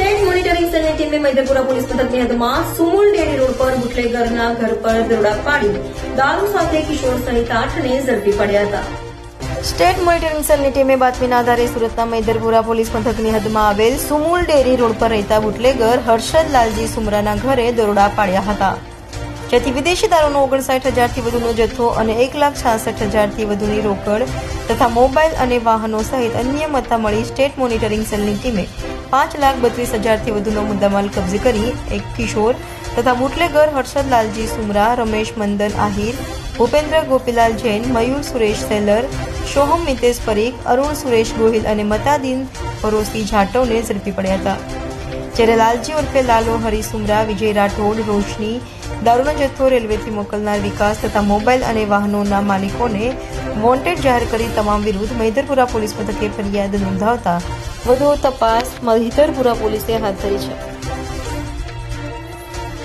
State monitoring સેલની ટીમે Maidarpura police મથકની હદમાં સુમુલ ડેરી રોડ પર બુટલેગરના ઘર પર દરોડા પાડી દારૂ સાથે કિશોર સહિત આઠને ઝડપી પડ્યા હતા સ્ટેટ મોનિટરિંગ સેલની ટીમે બાતમીના આધારે સુરતના મૈદરપુરા પોલીસ મથકની હદમાં આવેલ સુમુલ ડેરી રોડ પર રહેતા બુટલેગર હર્ષદ લાલજી સુમરાના ઘરે દરોડા પાડ્યા હતા. જેથી વિદેશી દારૂનો ઓગણસાઠ હજારથી વધુનો જથ્થો અને એક લાખ છાસઠ હજારથી વધુની રોકડ તથા મોબાઈલ અને વાહનો સહિત અન્ય મત્તા મળી સ્ટેટ મોનિટરિંગ સેલની ટીમે પાંચ લાખ બત્રીસ હજારથી વધુનો મુદ્દામાલ કબજે કરી એક કિશોર તથા બુટલેગર હર્ષદલાલજી સુમરા, રમેશ મંદન આહિર, ભૂપેન્દ્ર ગોપીલાલ જૈન, મયુર સુરેશ સેલર, સોહમ મિતેશ પરીખ, અરુણ સુરેશ ગોહિલ અને મતાદીન પરોસી જાટવને ઝડપી પડ્યા હતા. જ્યારે લાલજી ઉર્ફે લાલો, હરી સુમરા, વિજય રાઠોડ, રોશની, દારૂનો જથ્થો રેલવેથી મોકલનાર વિકાસ તથા મોબાઈલ અને વાહનોના માલિકોને વોન્ટેડ જાહેર કરી તમામ વિરુદ્ધ મૈદરપુરા પોલીસ મથકે ફરિયાદ નોંધાવતા વધુ તપાસ મહિધરપુરા પોલીસે હાથ ધરી છે.